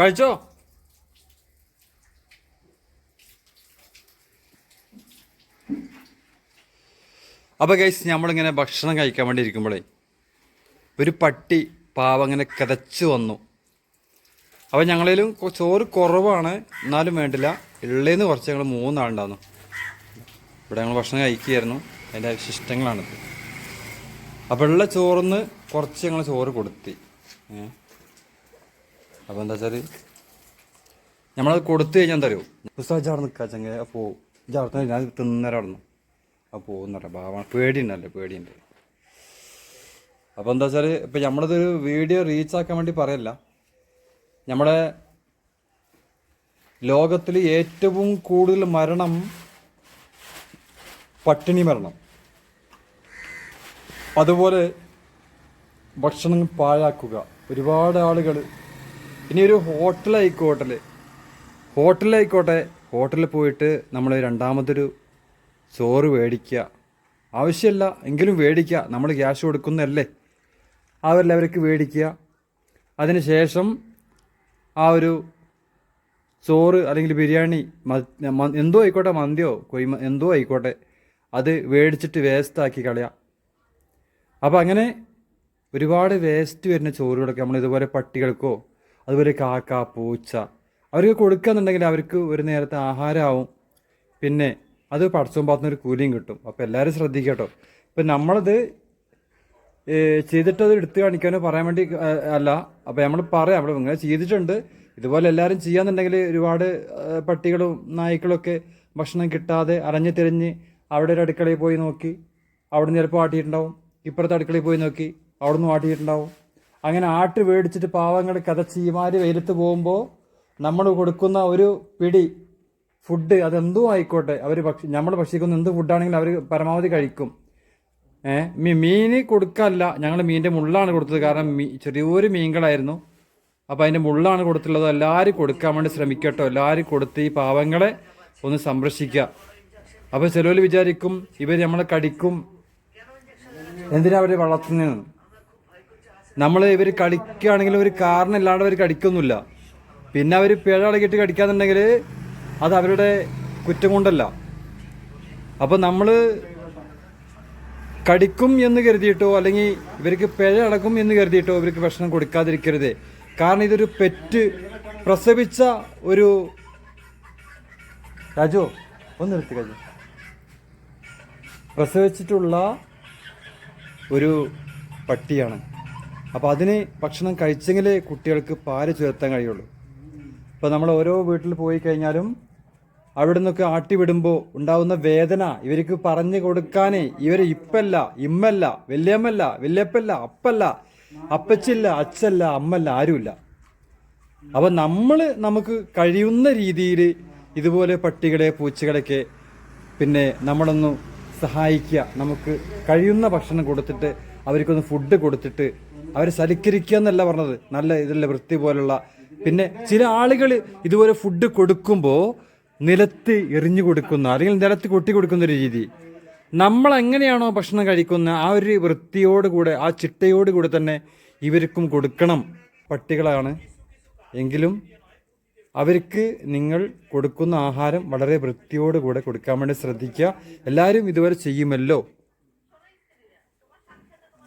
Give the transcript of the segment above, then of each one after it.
കഴിച്ചോ? അപ്പോൾ ഗൈസ് നമ്മളിങ്ങനെ ഭക്ഷണം കഴിക്കാൻ വേണ്ടി ഇരിക്കുമ്പോഴേ ഒരു പട്ടി പാവം അങ്ങനെ കിതച്ചു വന്നു. അപ്പോൾ ഞങ്ങളിലും ചോറ് കുറവാണ് എന്നാലും വേണ്ടില്ല. ഉള്ളേന്ന് കുറച്ച് ഞങ്ങൾ മൂന്നാളുണ്ടായിരുന്നു ഇവിടെ ഞങ്ങൾ ഭക്ഷണം കഴിക്കുകയായിരുന്നു. അതിന്റെ വിശിഷ്ടങ്ങളാണിത്. അപ്പോൾ ഉള്ള ചോറിന്ന് കുറച്ച് ഞങ്ങൾ ചോറ് കൊടുത്തി. അപ്പോൾ എന്താ വെച്ചാൽ നമ്മളത് കൊടുത്തു കഴിഞ്ഞാൽ എന്താ അറിയോ? പുസ്തകം ചാർന്ന് നിൽക്കുക ചങ്ങ അപ്പോൾ ചാടത്തിന് ഞാൻ തിന്നരാടുന്നു അപ്പോൾ പോകുന്നറിയാം ഭാവമാണ് പേടിയുണ്ടല്ലേ പേടിയുണ്ട്. അപ്പോൾ എന്താ വെച്ചാൽ ഇപ്പം നമ്മളിതൊരു വീഡിയോ റീച്ച് ആക്കാൻ വേണ്ടി പറയല്ല. നമ്മുടെ ലോകത്തിൽ ഏറ്റവും കൂടുതൽ മരണം പട്ടിണി മരണം. അതുപോലെ ഭക്ഷണം പാഴാക്കുക. ഒരുപാട് ആളുകൾ ഇനി ഒരു ഹോട്ടലായിക്കോട്ടെ. ഹോട്ടലായിക്കോട്ടെ. ഹോട്ടലിൽ പോയിട്ട് നമ്മൾ രണ്ടാമതൊരു ചോറ് മേടിക്കുക ആവശ്യമില്ല എങ്കിലും മേടിക്കുക നമ്മൾ ക്യാഷ് കൊടുക്കുന്നതല്ലേ? അവരെല്ലാവർക്ക് മേടിക്കുക അതിനുശേഷം ആ ഒരു ചോറ് അല്ലെങ്കിൽ ബിരിയാണി എന്തോ ആയിക്കോട്ടെ മന്തിയോ കൊയ്മ എന്തോ ആയിക്കോട്ടെ അത് മേടിച്ചിട്ട് വേസ്റ്റാക്കി കളയാം. അപ്പോൾ അങ്ങനെ ഒരുപാട് വേസ്റ്റ് വരുന്ന ചോറുകളൊക്കെ നമ്മൾ ഇതുപോലെ പട്ടികൾക്കോ അതുപോലെ കാക്ക പൂച്ച. അവർക്ക് കൊടുക്കുകയെന്നുണ്ടെങ്കിൽ അവർക്ക് ഒരു നേരത്തെ ആഹാരമാവും. പിന്നെ അത് പടച്ചവും പാത്തുന്ന ഒരു കൂലിയും കിട്ടും. അപ്പോൾ എല്ലാവരും ശ്രദ്ധിക്കട്ടോ. ഇപ്പം നമ്മളത് ചെയ്തിട്ടത് എടുത്തു കാണിക്കാനോ പറയാൻ വേണ്ടി അല്ല. അപ്പോൾ നമ്മൾ പറയാം. നമ്മൾ ഇങ്ങനെ ചെയ്തിട്ടുണ്ട്. ഇതുപോലെ എല്ലാവരും ചെയ്യാന്നുണ്ടെങ്കിൽ ഒരുപാട് പട്ടികളും നായ്ക്കളൊക്കെ ഭക്ഷണം കിട്ടാതെ അലഞ്ഞു തിരിഞ്ഞ് അവിടെ ഒരു അടുക്കളയിൽ പോയി നോക്കി. അവിടെ നിന്ന് ചിലപ്പോൾ ആട്ടിയിട്ടുണ്ടാവും. ഇപ്പുറത്തെ അടുക്കളയിൽ പോയി നോക്കി. അവിടെ നിന്ന് ആട്ടിയിട്ടുണ്ടാവും. അങ്ങനെ ആട്ട് മേടിച്ചിട്ട് പാവങ്ങൾ കഥച്ചീമാര് വെയിലത്ത് പോകുമ്പോൾ നമ്മൾ കൊടുക്കുന്ന ഒരു പിടി ഫുഡ് അതെന്തോ ആയിക്കോട്ടെ. അവർ ഭക്ഷി നമ്മൾ ഭക്ഷിക്കുന്ന എന്ത് ഫുഡാണെങ്കിലും അവർ പരമാവധി കഴിക്കും. ഏഹ് മീന് കൊടുക്കല്ല. ഞങ്ങൾ മീനിന്റെ മുള്ളാണ് കൊടുത്തത്. കാരണം മീ ചെറിയൊരു മീൻകളായിരുന്നു. അപ്പോൾ അതിന്റെ മുള്ളാണ് കൊടുത്തുള്ളത് എല്ലാവരും കൊടുക്കാൻ വേണ്ടി ശ്രമിക്കട്ടോ. എല്ലാവരും കൊടുത്ത് ഈ പാവങ്ങളെ ഒന്ന് സംരക്ഷിക്കുക അപ്പോൾ ചിലവർ വിചാരിക്കും ഇവർ നമ്മളെ കടിക്കും. എന്തിനാ അവർ വളർത്തുന്നതെന്ന് നമ്മൾ ഇവർ കടിക്കുകയാണെങ്കിൽ ഒരു കാരണമില്ലാണ്ട് അവർ കടിക്കൊന്നുമില്ല. പിന്നെ അവർ പിഴ ഇളകിയിട്ട് കടിക്കാന്നുണ്ടെങ്കിൽ അത് അവരുടെ കുറ്റം കൊണ്ടല്ല. അപ്പോൾ നമ്മൾ കടിക്കും എന്ന് കരുതിയിട്ടോ അല്ലെങ്കിൽ ഇവർക്ക് പിഴ അടക്കും എന്ന് കരുതിയിട്ടോ ഇവർക്ക് ഭക്ഷണം കൊടുക്കാതിരിക്കരുത്. കാരണം ഇതൊരു പെറ്റ് പ്രസവിച്ച ഒരു രാജു ഒന്ന് നിർത്തി രാജു. പ്രസവിച്ചിട്ടുള്ള ഒരു പട്ടിയാണ്. അപ്പോൾ അതിന് ഭക്ഷണം കഴിച്ചെങ്കിലേ കുട്ടികൾക്ക് പാൽ ചേർത്താൻ കഴിയുള്ളൂ. ഇപ്പോൾ നമ്മൾ ഓരോ വീട്ടിൽ പോയി കഴിഞ്ഞാലും അവിടെ നിന്നൊക്കെ ആട്ടി വിടുമ്പോൾ ഉണ്ടാവുന്ന വേദന ഇവർക്ക് പറഞ്ഞു കൊടുക്കാനേ ഇവർ ഇപ്പല്ല ഇമ്മല്ല വല്യമ്മല്ല വല്യപ്പല്ല അപ്പല്ല അപ്പച്ചില്ല അച്ഛല്ല അമ്മല്ല ആരുമില്ല. അപ്പം നമ്മൾ നമുക്ക് കഴിയുന്ന രീതിയിൽ ഇതുപോലെ പട്ടികളെ പൂച്ചകളെയൊക്കെ പിന്നെ നമ്മളൊന്ന് സഹായിക്കുക. നമുക്ക് കഴിയുന്ന ഭക്ഷണം കൊടുത്തിട്ട് അവർക്കൊന്ന് ഫുഡ് കൊടുത്തിട്ട് അവരെ സൽക്കരിക്കുക എന്നല്ല പറഞ്ഞത്. നല്ല ഇതിലുള്ള വൃത്തി പോലുള്ള. പിന്നെ ചില ആളുകൾ ഇതുപോലെ ഫുഡ് കൊടുക്കുമ്പോൾ നിലത്ത് എറിഞ്ഞു കൊടുക്കുന്ന അല്ലെങ്കിൽ നിലത്ത് കൊട്ടി കൊടുക്കുന്ന ഒരു രീതി. നമ്മൾ എങ്ങനെയാണോ ഭക്ഷണം കഴിക്കുന്ന ആ ഒരു വൃത്തിയോടുകൂടെ ആ ചിട്ടയോടുകൂടെ തന്നെ ഇവർക്കും കൊടുക്കണം പട്ടികളാണ്. എങ്കിലും അവർക്ക് നിങ്ങൾ കൊടുക്കുന്ന ആഹാരം വളരെ വൃത്തിയോടുകൂടെ കൊടുക്കാൻ വേണ്ടി ശ്രദ്ധിക്കുക. എല്ലാവരും ഇതുവരെ ചെയ്യുമല്ലോ.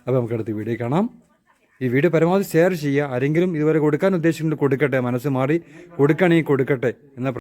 അപ്പോൾ നമുക്ക് അടുത്ത വീഡിയോ കാണാം. ഈ വീഡിയോ പരമാവധി ഷെയർ ചെയ്യുക. ആരെങ്കിലും ഇതുവരെ കൊടുക്കാൻ ഉദ്ദേശിക്കുന്നുണ്ട് കൊടുക്കട്ടെ. മനസ്സ് മാറി കൊടുക്കണേ കൊടുക്കട്ടെ എന്ന